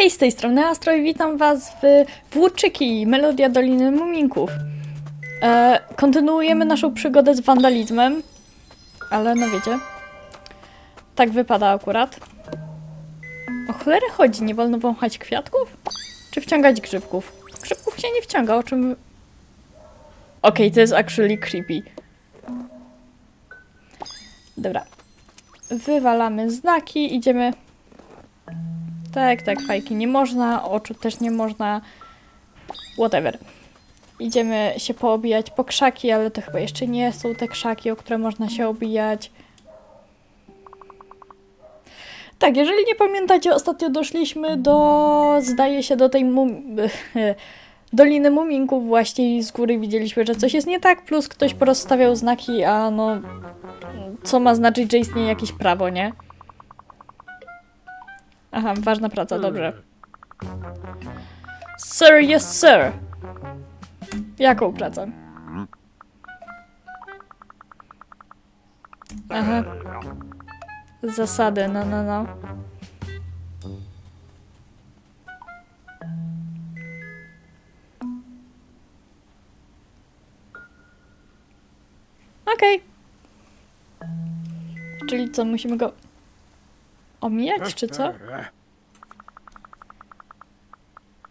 Hej, z tej strony Astro i witam was w Włóczyki, Melodia Doliny Muminków. E, kontynuujemy naszą przygodę z wandalizmem, ale no wiecie, tak wypada akurat. O cholerę chodzi, nie wolno wąchać kwiatków? Czy wciągać grzybków? Grzybków się nie wciąga, o czym... Okej, to jest actually creepy. Dobra. Wywalamy znaki, idziemy... Tak, tak, fajki nie można, oczu też nie można. Whatever. Idziemy się poobijać po krzaki, ale to chyba jeszcze nie są te krzaki, o które można się obijać. Tak, jeżeli nie pamiętacie, ostatnio doszliśmy do, zdaje się, do tej mum... Doliny Muminków właśnie i z góry widzieliśmy, że coś jest nie tak, plus ktoś porozstawiał znaki, a no... Co ma znaczyć, że istnieje jakieś prawo, nie? Aha, ważna praca, dobrze. Sir, yes, sir. Jaką pracę? Aha. Zasady, no, no, no. Okej. Czyli co, musimy go omijać, czy co?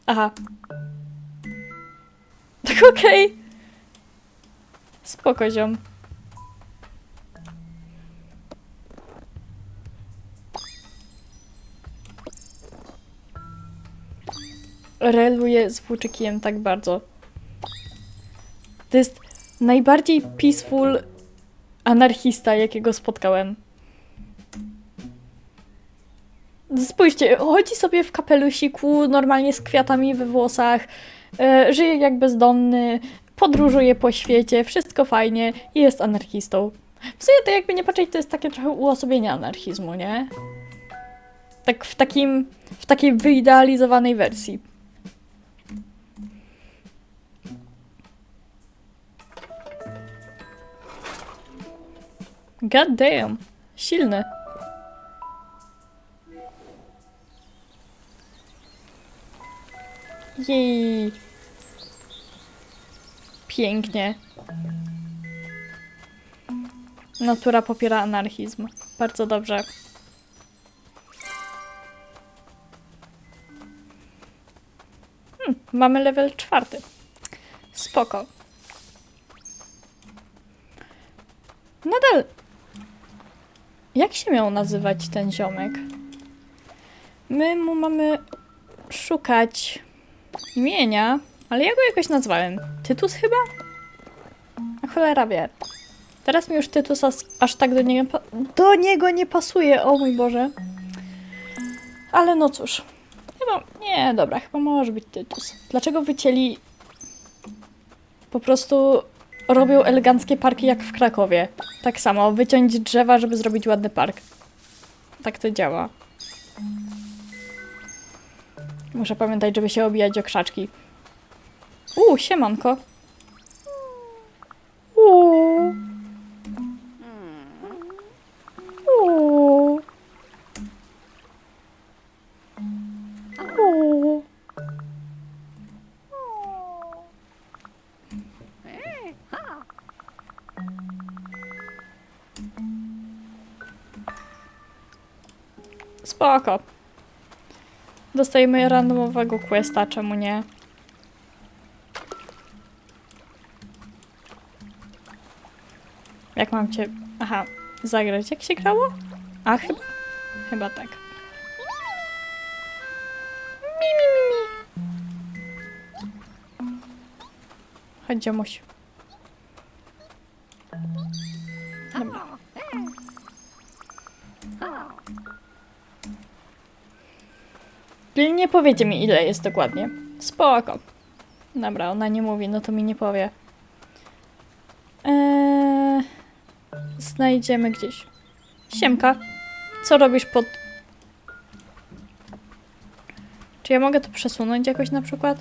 Aha. Tak okej. Spoko, ziom. Z włóczykiem tak bardzo. To jest najbardziej peaceful anarchista, jakiego spotkałem. Spójrzcie, chodzi sobie w kapelusiku, normalnie z kwiatami we włosach, e, żyje jak bezdomny, podróżuje po świecie, wszystko fajnie i jest anarchistą. W sumie to jakby nie patrzeć, to jest takie trochę uosobienie anarchizmu, nie? Tak w takim, w takiej wyidealizowanej wersji. God damn. Silny. Jej. Pięknie. Natura popiera anarchizm. Bardzo dobrze. Hmm, mamy level czwarty. Spoko. Nadal. Jak się miał nazywać ten ziomek? My mu mamy szukać imienia, ale ja go jakoś nazwałem. Tytus chyba? A cholera wie. Teraz mi już Tytus aż tak do niego, do niego nie pasuje, o mój Boże. Ale no cóż. Chyba, nie, dobra, chyba może być Tytus. Dlaczego wycięli po prostu robią eleganckie parki jak w Krakowie. Tak samo, wyciąć drzewa, żeby zrobić ładny park. Tak to działa. Muszę pamiętać, żeby się obijać o krzaczki. Uuu, siemanko. Uuu. Uuu. Uuu. Spoko. Dostajemy randomowego questa, czemu nie? Jak mam cię... Aha, zagrać. Jak się grało? A, chyba? Chyba tak. Mi, mi, mi, mi. Chodź, dziomuś. Dobra. Nie powiecie mi, ile jest dokładnie. Spoko. Dobra, ona nie mówi, no to mi nie powie. Eee, znajdziemy gdzieś. Siemka, co robisz pod... Czy ja mogę to przesunąć jakoś na przykład?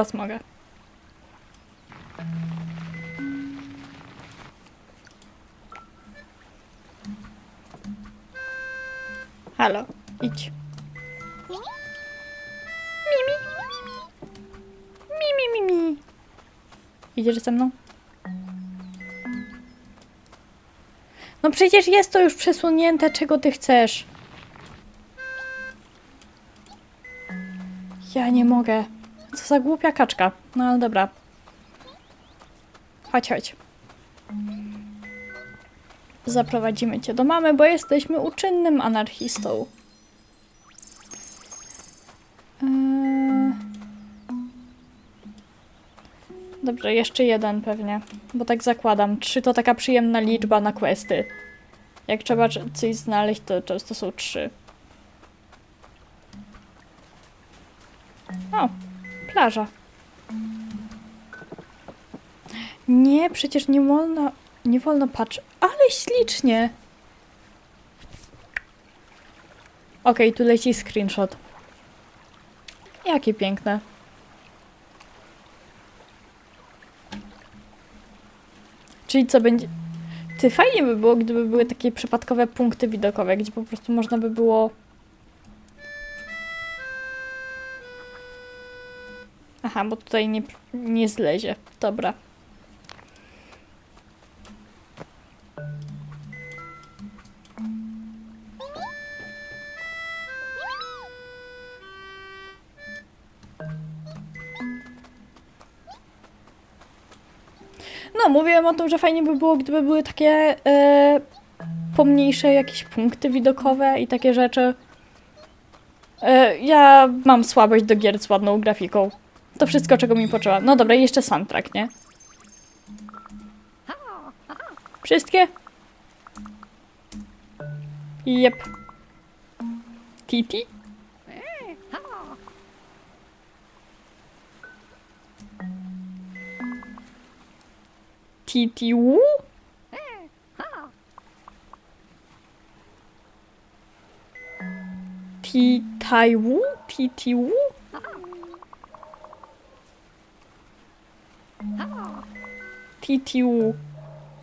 Teraz mogę. Halo, idź. Mimi. Mimi, mimi. Idziesz ze mną? No przecież jest to już przesunięte, czego ty chcesz. Ja nie mogę. Za głupia kaczka. No ale dobra. Chodź, chodź. Zaprowadzimy cię do mamy, bo jesteśmy uczynnym anarchistą. Eee... Dobrze, jeszcze jeden pewnie, bo tak zakładam. Trzy to taka przyjemna liczba na questy. Jak trzeba coś znaleźć, to często są trzy. O, plaża. Nie, przecież nie wolno, nie wolno patrzeć. Ale ślicznie. Okej, tu leci screenshot. Jakie piękne. Czyli co będzie... Ty, fajnie by było, gdyby były takie przypadkowe punkty widokowe, gdzie po prostu można by było... Aha, bo tutaj nie, nie zlezie. Dobra. No, mówiłem o tym, że fajnie by było, gdyby były takie e, pomniejsze jakieś punkty widokowe i takie rzeczy. E, ja mam słabość do gier z ładną grafiką. To wszystko, czego mi potrzeba. No dobra, jeszcze soundtrack, nie? Wszystkie? Jep. Titi? Titi Wu? Ti Tai Wu? Titi Wu? Titi Wu.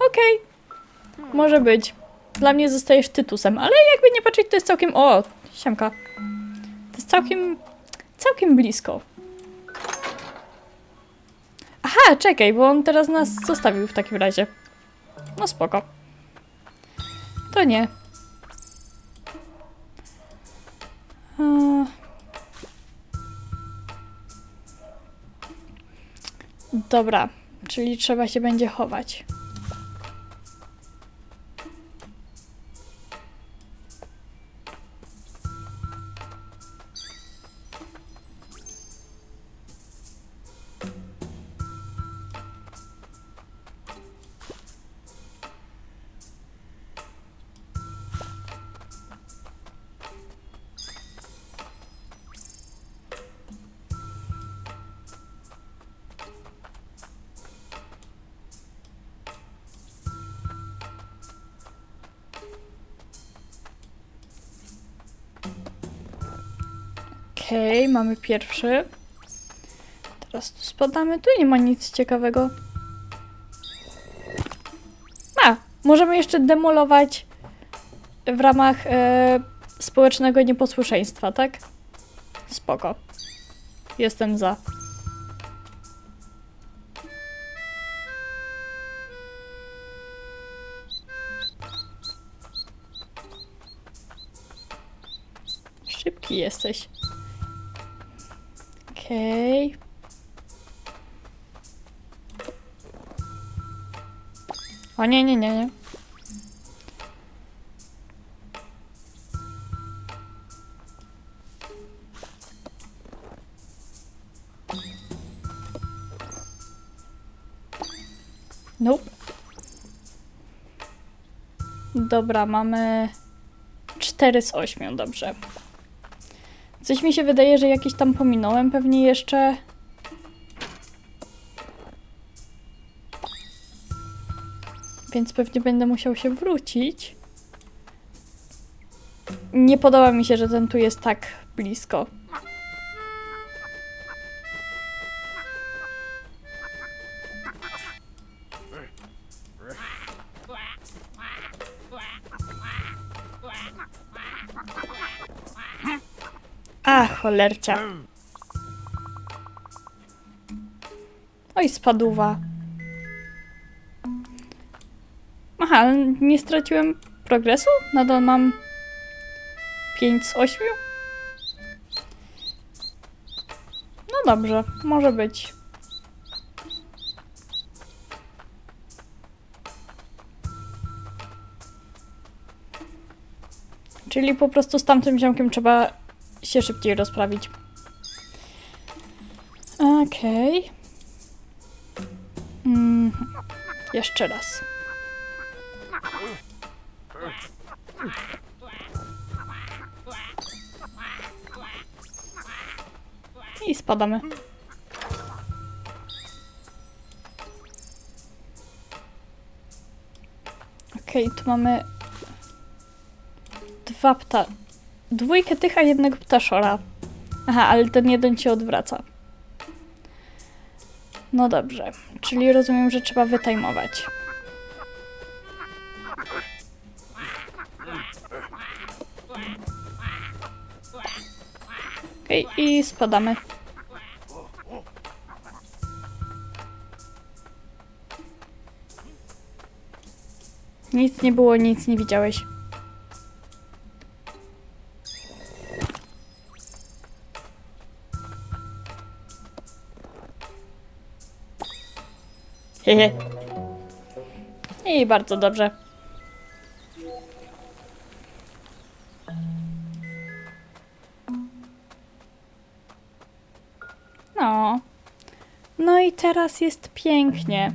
Okej. Może być. Dla mnie zostajesz tytusem, ale jakby nie patrzeć, to jest całkiem... O, siemka. To jest całkiem... całkiem blisko. Aha, czekaj, bo on teraz nas zostawił w takim razie. No spoko. To nie. Dobra, czyli trzeba się będzie chować. Mamy pierwszy. Teraz tu spadamy. Tu nie ma nic ciekawego. A, możemy jeszcze demolować w ramach e, społecznego nieposłuszeństwa, tak? Spoko. Jestem za. Szybki jesteś. Okej. O nie, nie, nie, nie. Nope. Dobra, mamy 4 z 8, dobrze. Coś mi się wydaje, że jakieś tam pominąłem pewnie jeszcze. Więc pewnie będę musiał się wrócić. Nie podoba mi się, że ten tu jest tak blisko. Cholercia. Oj, spadła. Aha, nie straciłem progresu? Nadal mam 5 z 8? No dobrze, może być. Czyli po prostu z tamtym ziomkiem trzeba się szybciej rozprawić. Okej. Mhm. Jeszcze raz. I spadamy. Okej, tu mamy dwa pta... Dwójkę tych, a jednego ptaszora. Aha, ale ten jeden się odwraca. No dobrze, czyli rozumiem, że trzeba wytajmować. Okej, i spadamy. Nic nie było, nic nie widziałeś. I bardzo dobrze. No. No i teraz jest pięknie.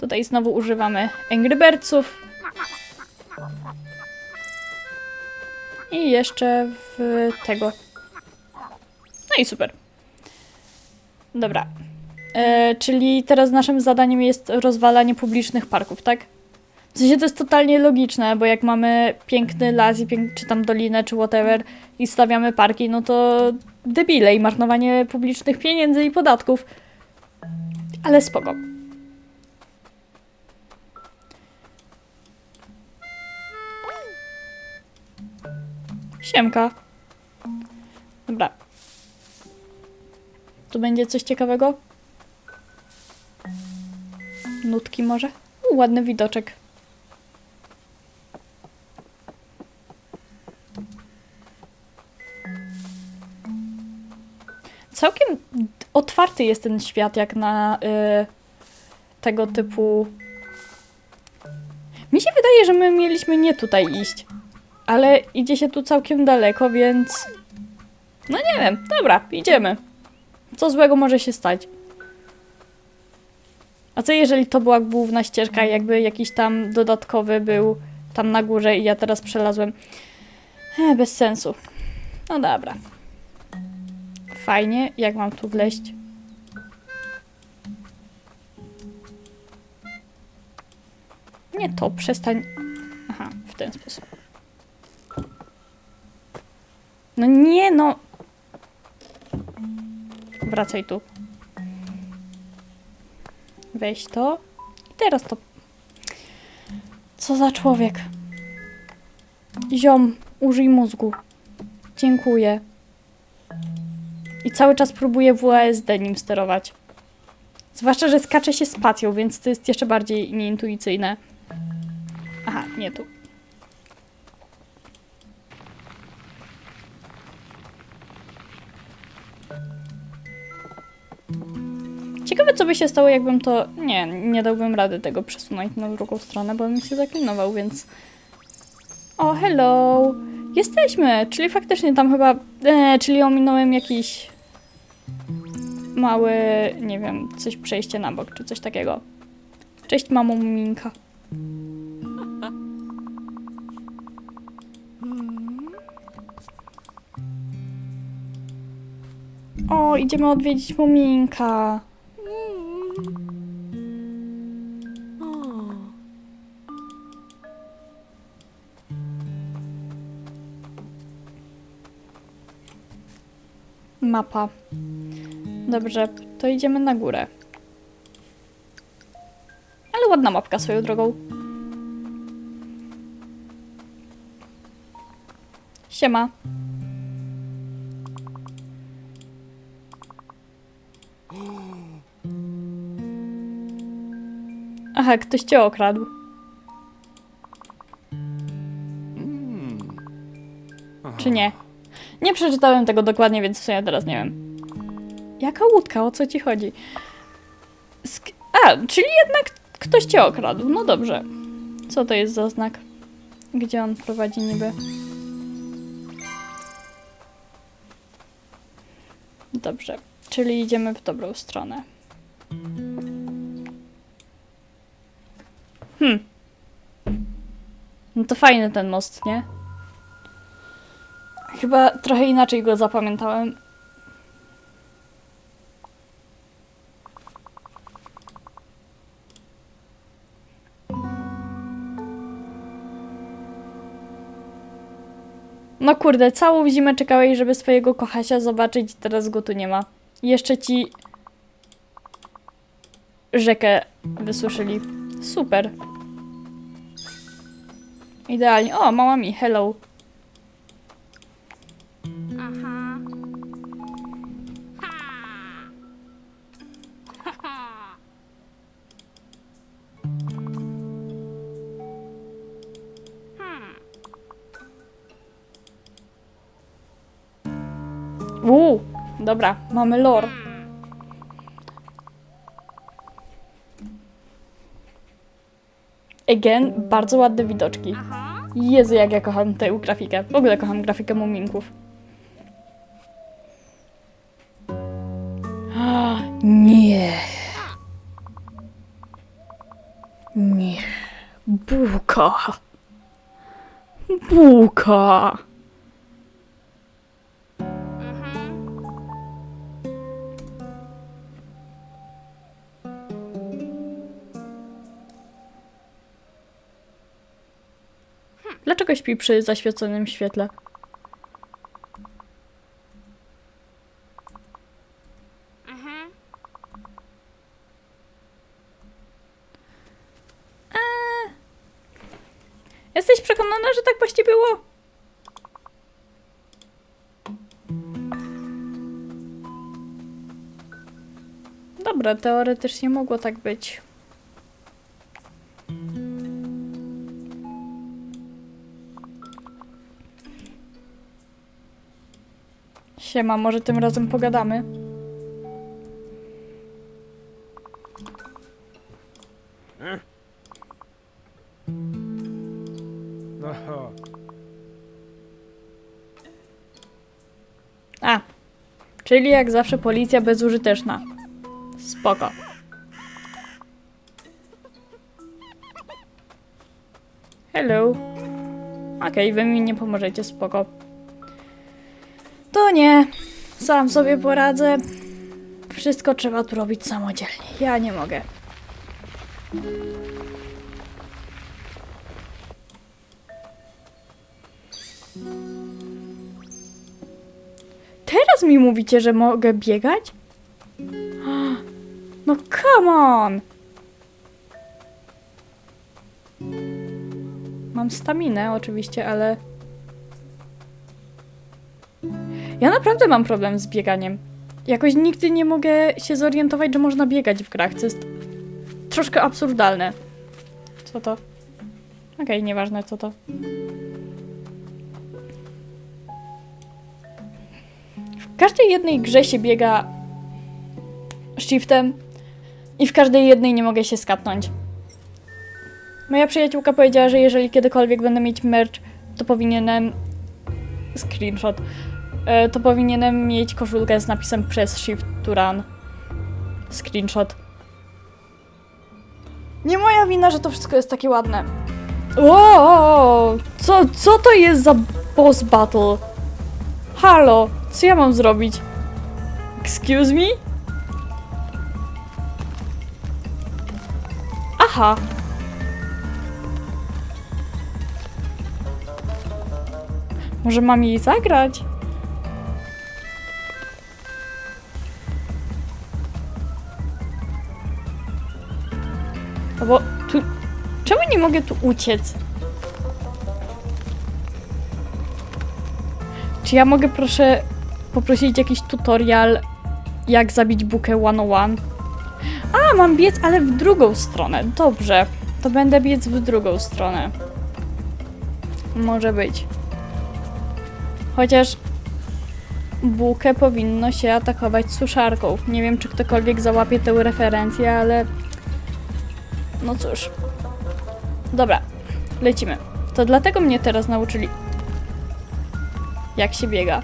Tutaj znowu używamy Angry Birdsów. I jeszcze w tego. No i super. Dobra. E, czyli teraz naszym zadaniem jest rozwalanie publicznych parków, tak? W sensie to jest totalnie logiczne, bo jak mamy piękny las i pięk- czy tam dolinę, czy whatever i stawiamy parki, no to debile i marnowanie publicznych pieniędzy i podatków. Ale spoko. Siemka. Dobra. Tu będzie coś ciekawego? Nutki może? U, ładny widoczek. Całkiem otwarty jest ten świat, jak na y, tego typu. Mi się wydaje, że my mieliśmy nie tutaj iść, ale idzie się tu całkiem daleko, więc. No nie wiem, dobra, idziemy. Co złego może się stać? A co jeżeli to była główna ścieżka, jakby jakiś tam dodatkowy był tam na górze i ja teraz przelazłem? E, bez sensu. No dobra. Fajnie, jak mam tu wleźć? Nie to, przestań. Aha, w ten sposób. No nie, no. Wracaj tu. Weź to. I teraz to. Co za człowiek. Ziom, użyj mózgu. Dziękuję. I cały czas próbuję WASD nim sterować. Zwłaszcza, że skacze się spacją, więc to jest jeszcze bardziej nieintuicyjne. Aha, nie tu. Ciekawe, co by się stało, jakbym to... Nie, nie dałbym rady tego przesunąć na drugą stronę, bo bym się zaklinował, więc... O, hello! Jesteśmy! Czyli faktycznie tam chyba... E, czyli ominąłem jakiś... Mały, nie wiem, coś przejście na bok, czy coś takiego. Cześć, mamo Minka. O, idziemy odwiedzić Muminka. Mapa. Dobrze, to idziemy na górę. Ale ładna mapka swoją drogą. Siema. Aha, ktoś cię okradł. Czy nie? Nie przeczytałem tego dokładnie, więc w sumie teraz nie wiem. Jaka łódka? O co ci chodzi? Sk- A, czyli jednak ktoś cię okradł. No dobrze. Co to jest za znak? Gdzie on prowadzi niby? Dobrze, czyli idziemy w dobrą stronę. Hmm. No to fajny ten most, nie? Chyba trochę inaczej go zapamiętałem. No kurde, całą zimę czekałeś, żeby swojego kochasia zobaczyć, teraz go tu nie ma. Jeszcze ci rzekę wysuszyli. Super. Idealnie. O, mama mi, hello. Uuu, dobra, mamy lore. Again, bardzo ładne widoczki. Jezu, jak ja kocham tę grafikę. W ogóle kocham grafikę muminków. Nie. Nie. Bułka. Bułka. Śpi przy zaświeconym świetle? Mhm. Jesteś przekonana, że tak właśnie było? Dobra, teoretycznie mogło tak być. Siema, może tym razem pogadamy? Aha. A, czyli jak zawsze policja bezużyteczna. Spoko. Hello. Okej, wy mi nie pomożecie, spoko. Nie. Sam sobie poradzę. Wszystko trzeba tu robić samodzielnie. Ja nie mogę. Teraz mi mówicie, że mogę biegać? No come on! Mam staminę oczywiście, ale... Ja naprawdę mam problem z bieganiem. Jakoś nigdy nie mogę się zorientować, że można biegać w grach, co jest troszkę absurdalne. Co to? Okej, nieważne co to. W każdej jednej grze się biega shiftem i w każdej jednej nie mogę się skapnąć. Moja przyjaciółka powiedziała, że jeżeli kiedykolwiek będę mieć merch, to powinienem screenshot. E, To powinienem mieć koszulkę z napisem press shift to run. Screenshot. Nie moja wina, że to wszystko jest takie ładne. O, co, co to jest za boss battle? Halo, co ja mam zrobić? Excuse me? Aha. Może mam jej zagrać? No bo tu... Czemu nie mogę tu uciec? Czy ja mogę proszę poprosić jakiś tutorial, jak zabić bukę 101? A, mam biec, ale w drugą stronę. Dobrze. To będę biec w drugą stronę. Może być. Chociaż bukę powinno się atakować suszarką. Nie wiem, czy ktokolwiek załapie tę referencję, ale... No cóż. Dobra, lecimy. To dlatego mnie teraz nauczyli, jak się biega.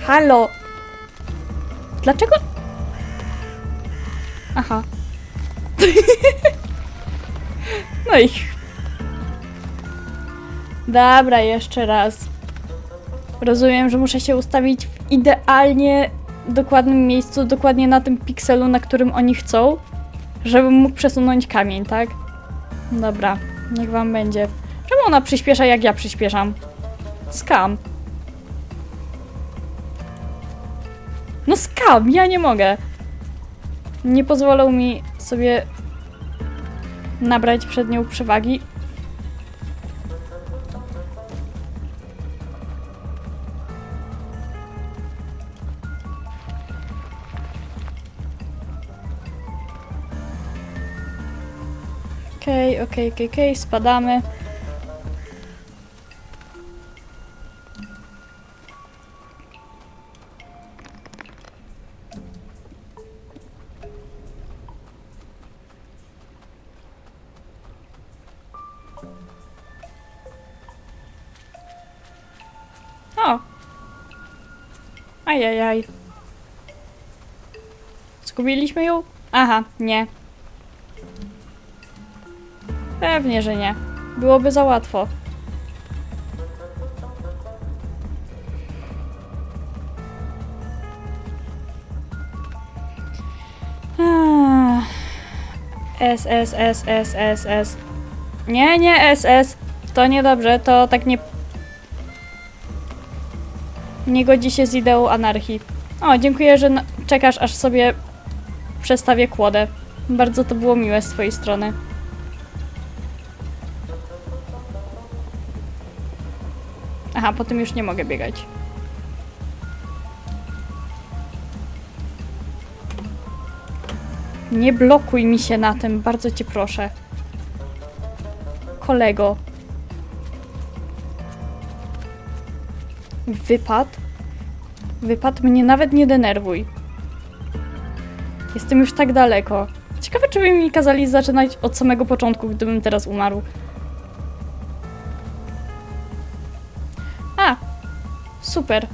Halo! Dlaczego? Aha. no i... Dobra, jeszcze raz. Rozumiem, że muszę się ustawić w idealnie dokładnym miejscu, dokładnie na tym pikselu, na którym oni chcą, żebym mógł przesunąć kamień, tak? Dobra, niech wam będzie. Czemu ona przyspiesza, jak ja przyspieszam? Skam. No skam, ja nie mogę. Nie pozwolą mi sobie nabrać przed nią przewagi. Okej, okej, okej, spadamy. O! Ajajaj. Zgubiliśmy ją? Aha, nie. Pewnie, że nie. Byłoby za łatwo. Ah. S, S, S, S, S, S. Nie, nie, S, S. To niedobrze, to tak nie... Nie godzi się z ideą anarchii. O, dziękuję, że czekasz, aż sobie przestawię kłodę. Bardzo to było miłe z twojej strony. Aha, po tym już nie mogę biegać. Nie blokuj mi się na tym, bardzo cię proszę. Kolego. Wypad? Wypad mnie nawet nie denerwuj. Jestem już tak daleko. Ciekawe, czy by mi kazali zaczynać od samego początku, gdybym teraz umarł. Super.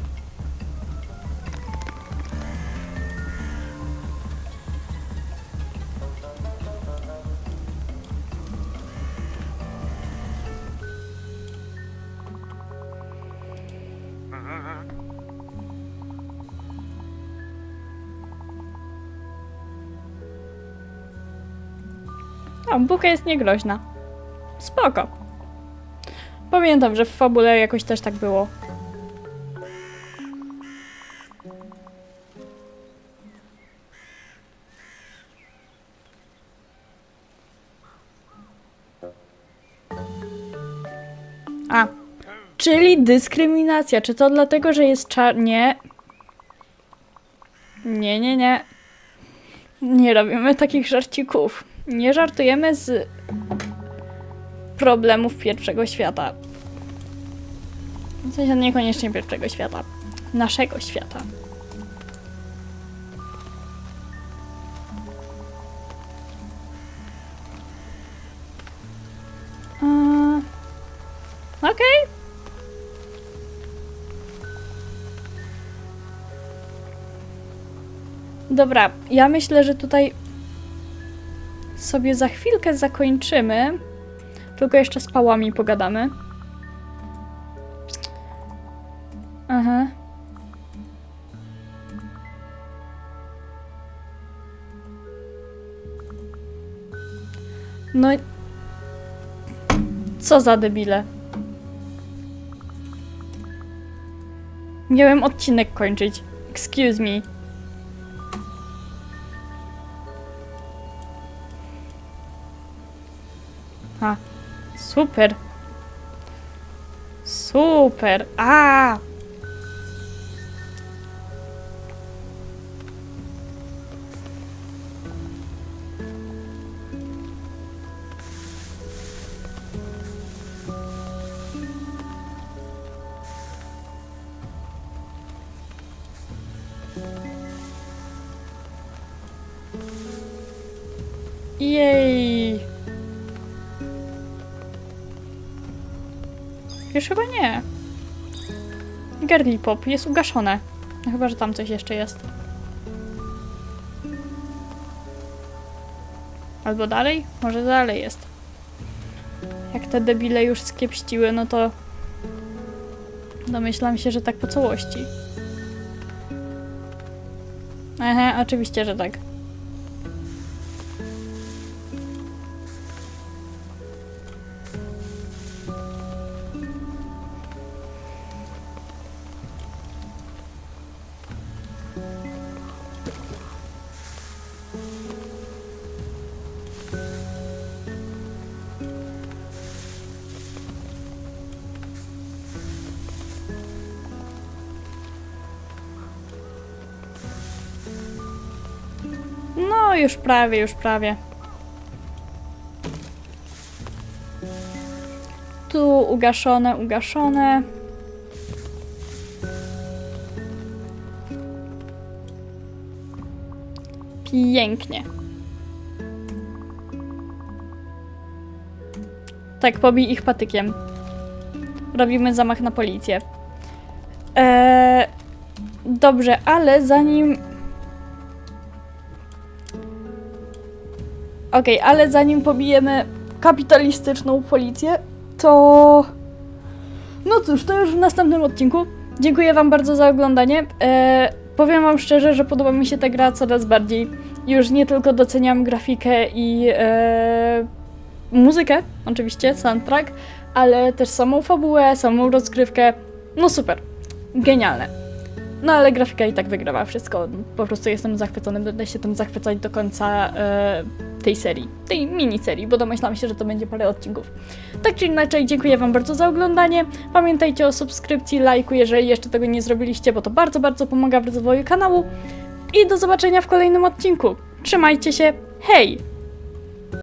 O, buka jest niegroźna. Spoko. Pamiętam, że w fabule jakoś też tak było. Czyli dyskryminacja. Czy to dlatego, że jest czar... Nie. Nie, nie, nie. Nie robimy takich żarcików. Nie żartujemy z problemów pierwszego świata. W sensie niekoniecznie pierwszego świata. Naszego świata. Eee, Okej. Dobra, ja myślę, że tutaj sobie za chwilkę zakończymy. Tylko jeszcze z pałami pogadamy. Aha. No. i- Co za debile. Miałem odcinek kończyć. Excuse me. Super. Super. A! Już chyba nie. Girly Pop jest ugaszone. No chyba, że tam coś jeszcze jest. Albo dalej? Może dalej jest. Jak te debile już skiepściły, no to domyślam się, że tak po całości. Aha, oczywiście, że tak. Już prawie, już prawie. Tu ugaszone, ugaszone. Pięknie. Tak, pobij ich patykiem. Robimy zamach na policję. Eee, dobrze, ale zanim Okej, ale zanim pobijemy kapitalistyczną policję, to. No cóż, to już w następnym odcinku. Dziękuję Wam bardzo za oglądanie. E, powiem Wam szczerze, że podoba mi się ta gra coraz bardziej. Już nie tylko doceniam grafikę i e, muzykę, oczywiście, soundtrack, ale też samą fabułę, samą rozgrywkę. No super, genialne. No ale grafika i tak wygrała wszystko. Po prostu jestem zachwycony, będę się tym zachwycać do końca e, tej serii, tej miniserii, bo domyślam się, że to będzie parę odcinków. Tak czy inaczej, dziękuję Wam bardzo za oglądanie. Pamiętajcie o subskrypcji, lajku, jeżeli jeszcze tego nie zrobiliście, bo to bardzo, bardzo pomaga w rozwoju kanału. I do zobaczenia w kolejnym odcinku. Trzymajcie się, hej!